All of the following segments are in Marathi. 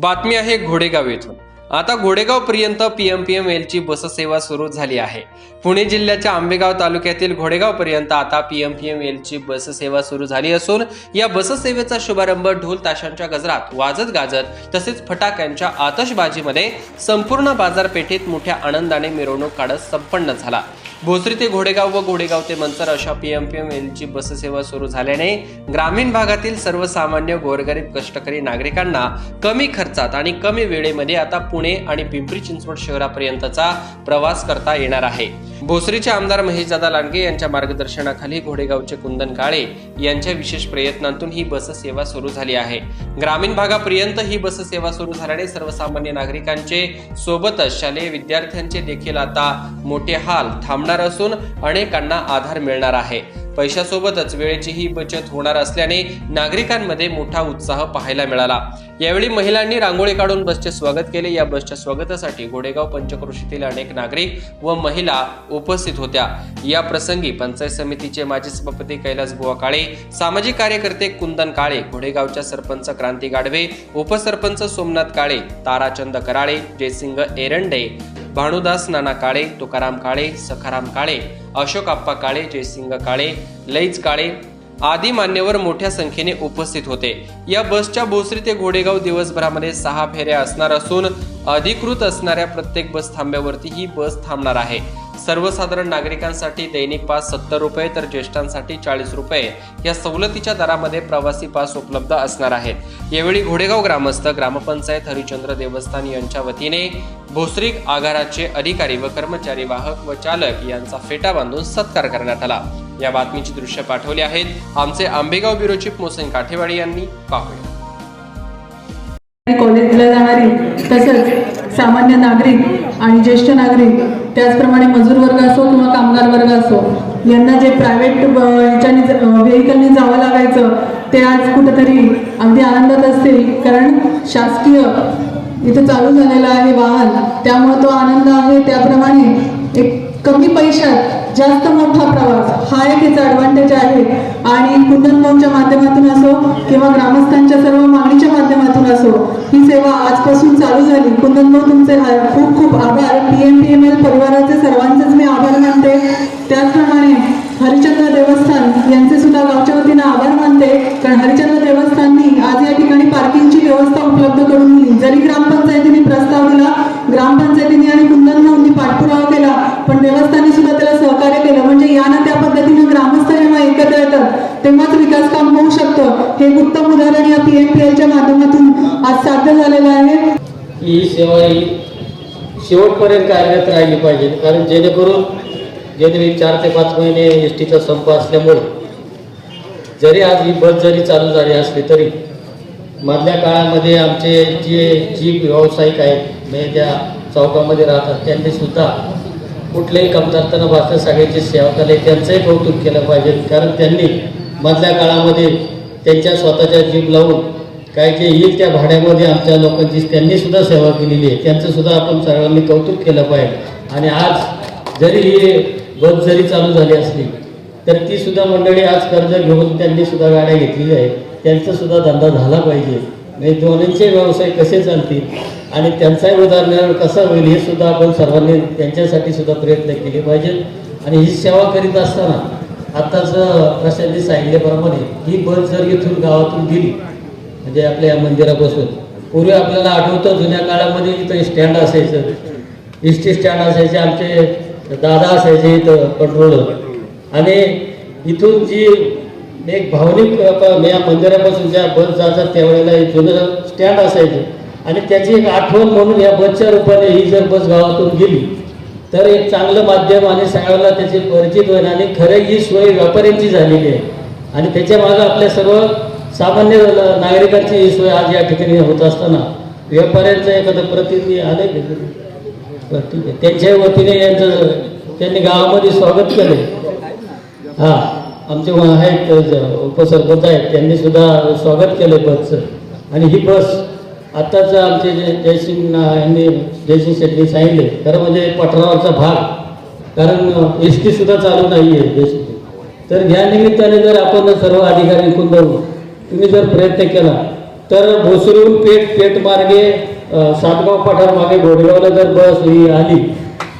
बातमी आहे घोडेगाव येथून. आता घोडेगाव पर्यंत पीएम एलची बस सेवा सुरू झाली आहे. पुणे जिल्ह्याच्या आंबेगाव तालुक्यातील घोडेगाव पर्यंत आता पीएमपीएम पीएम एलची बससेवा सुरू झाली असून या बससेवेचा शुभारंभ ढोल ताशांच्या गजरात वाजत गाजत तसेच फटाक्यांच्या आतषबाजीमध्ये संपूर्ण बाजारपेठेत मोठ्या आनंदाने मिरवणूक काढत संपन्न झाला. भोसरी ते घोडेगाव व घोडेगाव ते मंचर अशा पीएम पीएम एलची बससेवा सुरू झाल्याने ग्रामीण भागातील सर्वसामान्य गोरगरीब कष्टकरी नागरिकांना कमी खर्चात आणि कमी वेळेमध्ये आता पुणे आणि पिंपरी चिंचवड शहरापर्यंतचा प्रवास करता येणार आहे. भोसरीचे आमदार महेशदादा लांडगे यांच्या मार्गदर्शनाखाली घोडेगावचे कुंदन काळे यांच्या विशेष प्रयत्नांतून ही बससेवा सुरू झाली आहे. ग्रामीण भागापर्यंत ही बससेवा सुरू झाल्याने सर्वसामान्य नागरिकांचे सोबतच शालेय विद्यार्थ्यांचे देखील आता मोठे हाल थांबणार असून अनेकांना आधार मिळणार आहे. पैशासोबतच वेळेचीही बचत होणार असल्याने नागरिकांमध्ये मोठा उत्साह पाहायला मिळाला. यावेळी महिलांनी रांगोळी काढून बसचे स्वागत केले. या बसच्या स्वागतासाठी घोडेगाव पंचक्रोशीतील अनेक नागरिक व महिला उपस्थित होत्या. या प्रसंगी पंचायत समितीचे माजी सभापती कैलास बुवा काळे सामाजिक कार्यकर्ते कुंदन काळे घोडेगावच्या सरपंच क्रांती गाढवे उपसरपंच सोमनाथ काळे ताराचंद कराळे जयसिंग एरंडे भानुदास नाना काळे तुकाराम काळे सखाराम काळे अशोक आप्पा काळे जयसिंग काळे लईज काळे आदी मान्यवर मोठ्या संख्येने उपस्थित होते. या बसच्या भोसरी ते घोडेगाव दिवसभरामध्ये सहा फेऱ्या असणार असून अधिकृत असणाऱ्या प्रत्येक बस थांब्यावरती ही बस थांबणार आहे. सर्वसाधारण नागरिकांसाठी दैनिक पास सत्तर रुपये तर ज्येष्ठांसाठी चाळीस रुपये. या सवलतीच्या दरामध्ये प्रवासी पास उपलब्ध असणार आहेत. यावेळी घोडेगाव ग्रामस्थ ग्रामपंचायत हरिचंद्र देवस्थान यांच्या वतीने भोसरीक आगाराचे अधिकारी व कर्मचारी वाहक व चालक यांचा फेटा बांधून सत्कार करण्यात आला. या बातमीची दृश्य पाठवली आहेत आमचे आंबेगाव ब्युरो चीफ मोसेन काठेवाडी यांनी. पाहूया. कॉलेजला जाणारी तसंच सामान्य नागरिक आणि ज्येष्ठ नागरिक त्याचप्रमाणे मजूर वर्ग असो किंवा कामगार वर्ग असो यांना जे प्रायव्हेट ह्याच्याने व्हेकलने जावं लागायचं ते आज कुठंतरी अगदी आनंदात असतील. कारण शासकीय इथं चालू झालेलं आहे वाहन त्यामुळे तो आनंद आहे. त्याप्रमाणे एक कमी पैशात जास्त मोठा प्रवास हा एक याचा ॲडव्हान्टेज आहे. आणि कुंदनभाऊच्या माध्यमातून असो किंवा ग्रामस्थांच्या सर्व मागणीच्या माध्यमातून असो ही सेवा आजपासून चालू झाली. कुंदनभाऊ तुमचे खूप खूप आभार. P M P M L परिवाराचे सर्वांचेच मी आभार मानते. त्याचप्रमाणे हरिचंद्र देवस्थान यांचे सुद्धा गावच्या वतीनं आभार मानते. कारण हरिचंद्र देवस्थाननी आज या ठिकाणी पार्किंगची व्यवस्था उपलब्ध करून दिली. जरी ग्रामपंचायतीने प्रस्ताव दिला ग्रामपंचायतीने आणि कुंदन पाठपुरावा केला पण देवस्थानी सुद्धा त्याला सहकार्य केलं म्हणजे यानं त्या पद्धतीनं ग्रामस्थ जेव्हा एकत्र येतात तेव्हाच विकास काम होऊ शकतं हे उत्तम उदाहरण या पी एम पी एलच्या माध्यमातून आज साध्य झालेलं आहे. ही सेवा ही शेवटपर्यंत कार्यरत राहिली पाहिजे. कारण जेणेकरून गेले चार ते पाच महिने एस टीचा संप असल्यामुळे जरी आज ही बस जरी चालू झाली असली तरी मधल्या काळामध्ये आमचे जे जी व्यावसायिक आहेत म्हणजे त्या चौकामध्ये राहतात त्यांनी सुद्धा कुठल्याही कमतरता न भासता सगळ्यांची सेवा केली. त्यांचंही कौतुक केलं पाहिजे. कारण त्यांनी मधल्या काळामध्ये त्यांच्या स्वतःच्या जीव लावून काय जे येईल त्या भाड्यामध्ये आमच्या लोकांची त्यांनी सुद्धा सेवा केलेली आहे. त्यांचं सुद्धा आपण सर्वांनी कौतुक केलं पाहिजे. आणि आज जरी ही बस जरी चालू झाली असली तर ती सुद्धा मंडळी आज कर्ज घेऊन त्यांनी सुद्धा गाड्या घेतलेल्या आहेत. त्यांचा सुद्धा धंदा झाला पाहिजे. म्हणजे दोन्हींचे व्यवसाय कसे चालतील आणि त्यांचाही उदाहरण कसं होईल हे सुद्धा आपण सर्वांनी त्यांच्यासाठी सुद्धा प्रयत्न केले पाहिजेत. आणि ही सेवा करीत असताना आत्ताच प्रशांतजी सांगितल्याप्रमाणे ही बस जर इथून गावातून गेली म्हणजे आपल्या या मंदिरापासून पूर्वी आपल्याला आठवतं जुन्या काळामध्ये इथं स्टँड असायचं. एस टी स्टँड असायचे आमचे दादा असायचे इथं कंट्रोलर आणि इथून जी एक भावनिक या मंदिरापासून ज्या बस जातात त्यावेळेला एक जुनं स्टँड असायचं. आणि त्याची एक आठवण म्हणून या बसच्या रूपाने ही जर बस गावातून गेली तर एक चांगलं माध्यम आणि सगळ्याला त्याचे परिचित होईल आणि खरं ही सोय व्यापाऱ्यांची झालेली आहे. आणि त्याच्या मागं आपल्या सर्व सामान्य नागरिकांची ही सोय आज या ठिकाणी होत असताना व्यापाऱ्यांचं एखादं प्रतिनिधी आले आहे. त्यांच्या वतीने यांचं त्यांनी गावामध्ये स्वागत केले हा आमचे आहेत उपसरपंच आहेत. त्यांनी सुद्धा स्वागत केले बसचं. आणि ही बस आत्ताच आमचे जे जयसिंग यांनी जयसिंग शेट्टी सांगितले. खरं म्हणजे पठारावरचा भाग. कारण एस टी सुद्धा चालू नाही आहे जयसिंग तर या निमित्ताने जर आपण सर्व अधिकारी कुंदवून तुम्ही जर प्रयत्न केला तर भोसरीहून पेठ पेठ मार्गे सातगाव पठार मागे घोडेगावला जर बस ही आली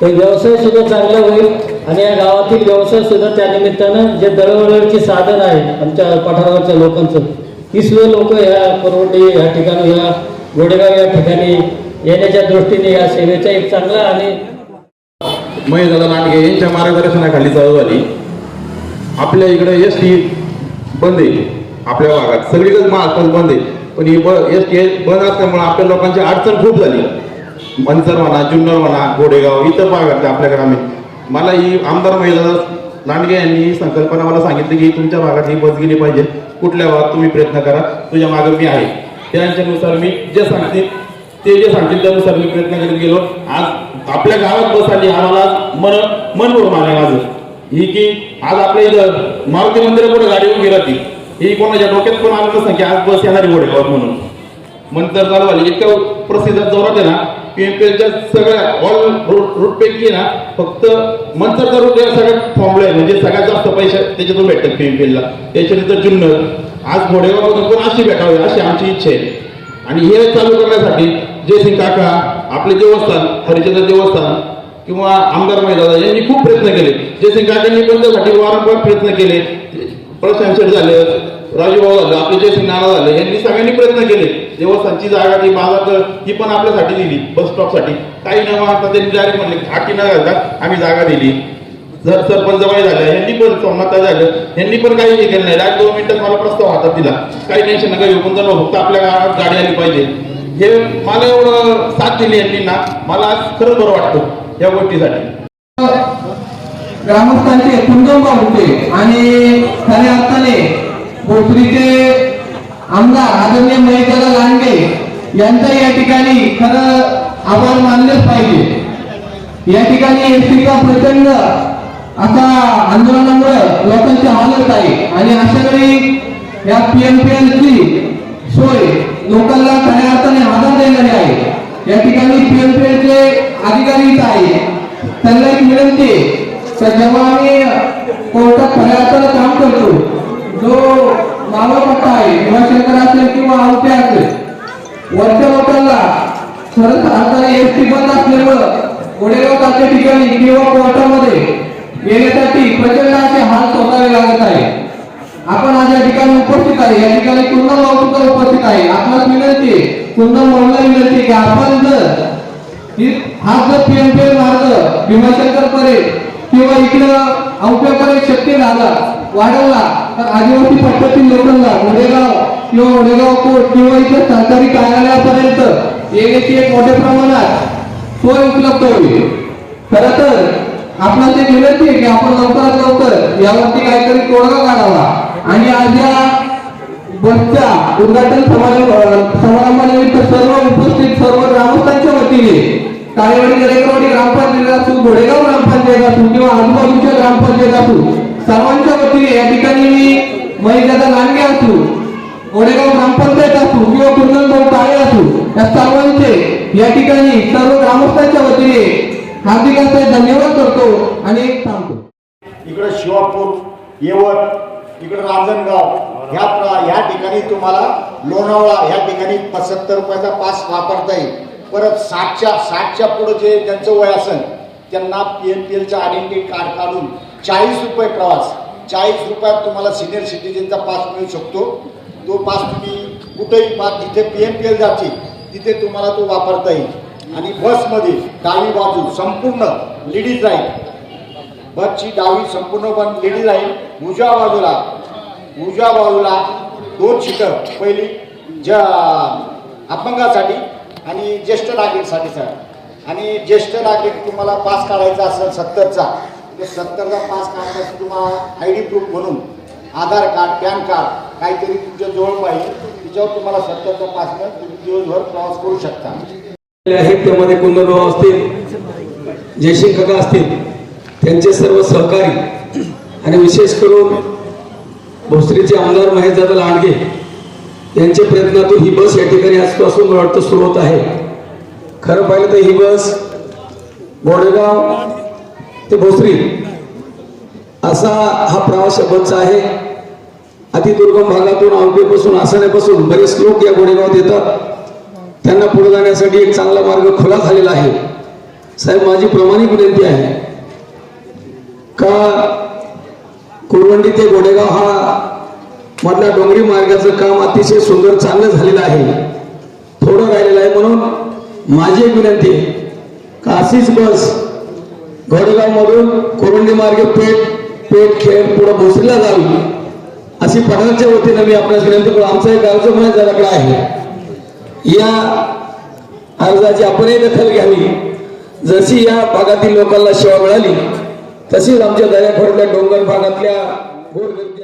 तर व्यवसाय सुद्धा चांगला होईल आणि या गावातील व्यवसाय सुद्धा त्या निमित्तानं जे दळवळचे साधन आहे आमच्या पठारावरच्या लोकांचं ही सुद्धा लोक ह्या परवंडी या ठिकाणी ह्या गोडेगाव या ठिकाणी येण्याच्या दृष्टीने या सेवेचा एक चांगला आणि महेशदादा लांडगे यांच्या मार्गदर्शनाखाली चालू झाली आपल्या इकडे एस टी बंद आहे. आपल्या भागात. सगळीकडे महाराष्ट्रात बंद आहे. पण ही ब एस टी बंद असल्यामुळे आपल्या लोकांची अडचण खूप झाली. मंचर म्हणा जुन्नर म्हणा गोडेगाव इतर भागातल्या आपल्या ग्रामीण मला ही आमदार महिला लांडगे यांनी ही संकल्पना मला सांगितली की तुमच्या भागात ही बस गेली पाहिजे. कुठल्या भागात तुम्ही प्रयत्न करा. तुझ्या मागे मी आहे. त्यांच्यानुसार मी जे सांगतील ते जे सांगतील त्यानुसार मी प्रयत्न करीत गेलो. आज आपल्या गावात बस आली आम्हाला आज मन मन भरून माझं ही की आज आपल्या इथं मारुती मंदिरा पुढे गाडी उभी राहते ही कोणाच्या डोक्यात पण आलं नसतं की आज बस येणारी गोडेगावात म्हणून. मंतर चालू आली इतकं प्रसिद्ध जोरात आहे ना पीएमपीएलच्या सगळ्या ऑल रूट पैकी ना फक्त मंतरचा रूट या सगळ्यात थांबलाय. म्हणजे सगळ्यात जास्त पैसे त्याच्यातून भेटतात पीएमपीएलला त्याच्यानंतर जुन्नर. आज घोडेगावमधून कोण अशी भेटावी अशी आमची इच्छा आहे. आणि हे चालू करण्यासाठी जयसिंग काका आपले देवस्थान हरिचंद्र देवस्थान किंवा आमदार मैदाना यांनी खूप प्रयत्न केले. जयसिंग काकांनी पण त्यासाठी वारंवार प्रयत्न केले. प्रशांत झाले राजूभाऊ झालं आपले जयसिंग नाना झाले यांनी सगळ्यांनी प्रयत्न केले. देवस्थानची जागा ती बाजार ही पण आपल्यासाठी दिली बस स्टॉपसाठी काही न मागता त्यांनी डायरेक्ट म्हणले हाकी न घालता आम्ही जागा दिली. जर सरपंच जवळ झालं यांनी पण संमत झालं यांनी पण काही हे केलं नाही. डायरेक्ट दोन मिनिटात मला प्रस्ताव हातात दिला. काही टेन्शन नका येऊन पण जर फक्त आपल्या गावात गाडी आली पाहिजे. हे मला एवढं साथ दिली यांनी ना मला आज खरंच बरं वाटतं या गोष्टीसाठी. ग्रामस्थांचे कुंदंबा होते आणि खऱ्या अर्थाने भोसरीचे आमदार आदरणीय महेशदादा लांडे यांचा या ठिकाणी खरं आभार मानलेच पाहिजे. या ठिकाणी एसटीचा प्रचंड आता आंदोलनामुळे लोकांची हालत आहे. आणि अशा वेळी या पीएमपीएलची सोय लोकांना खऱ्या अर्थाने आधार देणारी आहे. या ठिकाणी पीएमपीएलचे अधिकारी आहे त्यांना एक विनंती तर जेव्हा आम्ही कोर्टात खऱ्या अर्थाने काम करतो जो मावा पट्टा आहे किंवा शंकर असेल किंवा आवते असेल वरच्या लोकांना खरंच अर्थाने एस टी बंद असल्यामुळं गोडेगाव ठिकाणी किंवा कोर्टामध्ये येण्यासाठी प्रचंड असे हाल सोसावे लागत आहे. आपण आज या ठिकाणी उपस्थित आहे. या ठिकाणी कुंदन भाऊ सुद्धा उपस्थित आहे. आपणास विनंती आहे कुंदन भाऊला विनंती की आपण जर हा जर पीएमपीएल मार्ग भीमाशंकर परेड किंवा इकडं औप्याकडे शक्य झाला वाढवला तर आदिवासी पट्ट्यातील लोकांना वडेगाव किंवा वडेगाव कोर्ट किंवा इतर सरकारी कार्यालयापर्यंत येण्याची एक मोठ्या प्रमाणात सोय उपलब्ध होईल. खर तर आपला ते विनंती आहे की आपण लवकरात लवकर यावरती काहीतरी तोडगा काढावा. आणि आज या बसच्या उद्घाटन समारंभ समारंभानिमित्त सर्व उपस्थित सर्व ग्रामस्थांच्या वतीने काळेवाडी दरेकरवाडी ग्रामपंचायत असू घोडेगाव ग्रामपंचायत असू किंवा आजूबाजूच्या ग्रामपंचायत असू सर्वांच्या वतीने या ठिकाणी मी महिलादा लांडगे असू घोडेगाव ग्रामपंचायत असू किंवा कुंदन भाऊ काळे असू या सर्वांचे या ठिकाणी सर्व ग्रामस्थांच्या वतीने हार्दिक धन्यवाद करतो आणि एक थांबतो. इकडं शिवापूर येवत इकडं रांजणगाव ह्या प्र- ह्या ठिकाणी तुम्हाला लोणावळा ह्या ठिकाणी सत्तर रुपयाचा पास वापरता येईल. परत साठच्या साठच्या पुढं जे ज्यांचं वय असेल त्यांना पी एम पी एलचा आयडेंटिटी कार्ड काढून चाळीस रुपये प्रवास चाळीस रुपयात तुम्हाला सिनियर सिटीजनचा पास मिळू शकतो. तो पास तुम्ही कुठेही पास जिथे पी एम पी एल जाते तिथे तुम्हाला तो वापरता येईल. आणि बसमध्ये डावी बाजू संपूर्ण लेडीज राहील बसची डावी संपूर्ण पण लेडीज राहील उजव्या बाजूला उजव्या बाजूला दोन सीटर पहिली ज्या अपंगासाठी आणि ज्येष्ठ नागरिकसाठी सर. आणि ज्येष्ठ नागरिक तुम्हाला पास काढायचा असेल सत्तरचा तर सत्तरचा पास काढण्यासाठी तुम्हाला आय डी प्रूफ म्हणून आधार कार्ड पॅन कार्ड काहीतरी तुमच्या जवळ पाहिजे. त्याच्यावर तुम्हाला सत्तरचा पास तुम्ही दिवसभर प्रवास करू शकता. आहेत त्यामध्ये कुंदनभाऊ असतील जयसिंग काका असतील त्यांचे सर्व सहकारी आणि विशेष करून भोसरीचे आमदार महेशदादा लांडगे यांच्या प्रयत्नातून ही बस या ठिकाणी आजपासून मला वाटतं सुरू होत आहे. खरं पाहिलं तर ही बस गोडेगाव ते भोसरी असा हा प्रवास बसचा आहे. अतिदुर्गम भागातून अवघेपासून आसण्यापासून बरेच लोक या गोडेगावात येतात. त्यांना पुढे जाण्यासाठी एक चांगला मार्ग खुला झालेला आहे. साहेब माझी प्रामाणिक विनंती आहे. का कुरवंडी ते गोडेगाव हा मधल्या डोंगरी मार्गाचं काम अतिशय सुंदर चांगलं झालेलं आहे. थोडं राहिलेलं आहे म्हणून माझी एक विनंती आहे. का अशीच बस गोडेगावमधून कोरंडी मार्गे पेठ पेठ खेळ पुढे भोसरीला जावी अशी पठाराच्या वतीनं मी आपल्यास विनंती करू आमचा एक अर्ज माझ्याकडे आहे. या अर्जाची आपणही दखल घ्यावी. जशी या भागातील लोकांना सेवा मिळाली तशीच आमच्या दर्याखोऱ्यातल्या डोंगर भागातल्या गोरगरीब